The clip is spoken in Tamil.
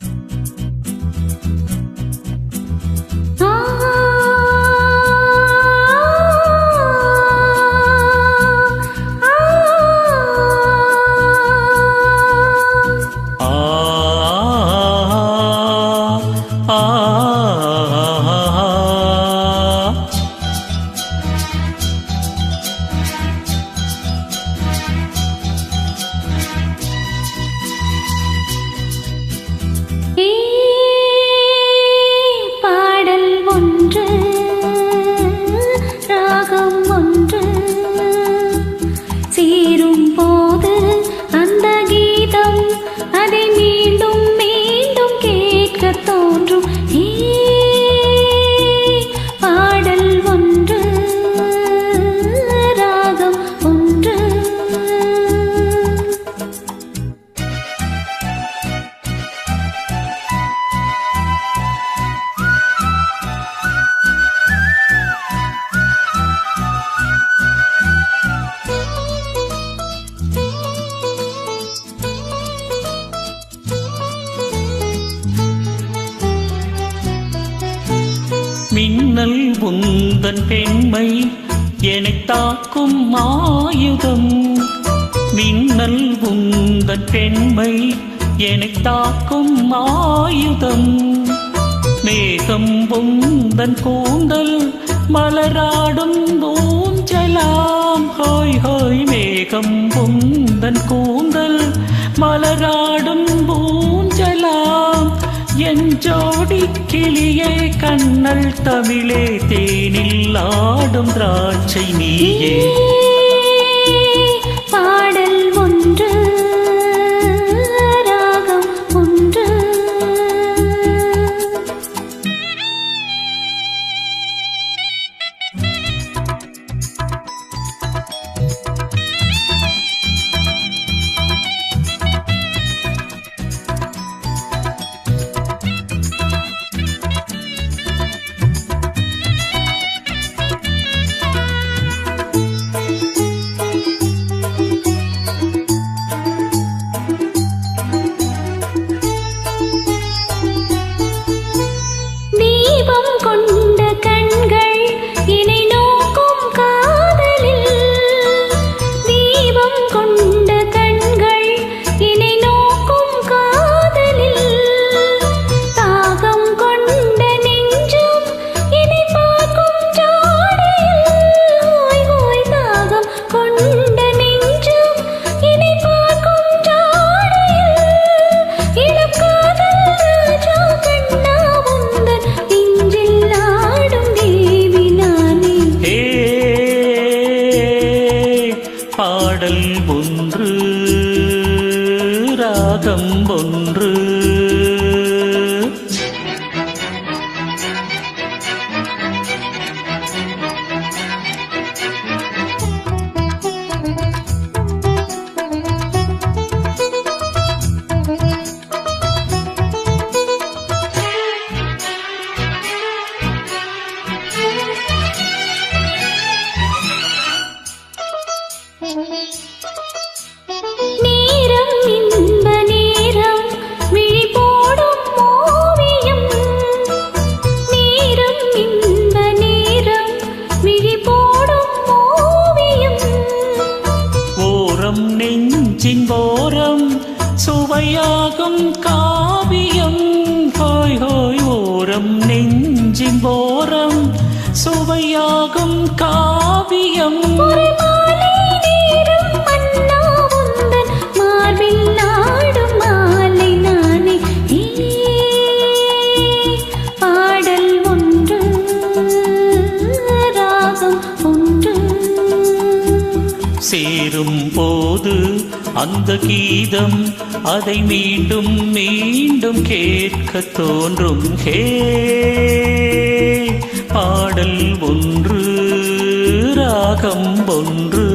아, 아, 아, 아, 아. மின்னல் உந்தன் பெண்மை என்னைத் தாக்கும் ஆயுதம். மின்னல் உந்தன் பெண்மை என்னைத் தாக்கும் ஆயுதம். மேகம் உந்தன் கூந்தல் மலராடும் பூஞ்சலாம் ஹோய் ஹோய் மேகம் உந்தன் கூந்தல் மலரா என் ஜோடி கிளியே கண்ணல் தமிழே தேனில் ஆடும் திராட்சை நீயே. பாடல் ஒன்று ராகம் ஒன்று. சுவையாகும் காவியம். ஹோய் ஹோய் ஓரம் நெஞ்சின் ஓரம். சுவையாகும் காவியம். அந்த கீதம் அதை மீண்டும் மீண்டும் கேட்க தோன்றும். ஹே பாடல் ஒன்று ராகம் ஒன்று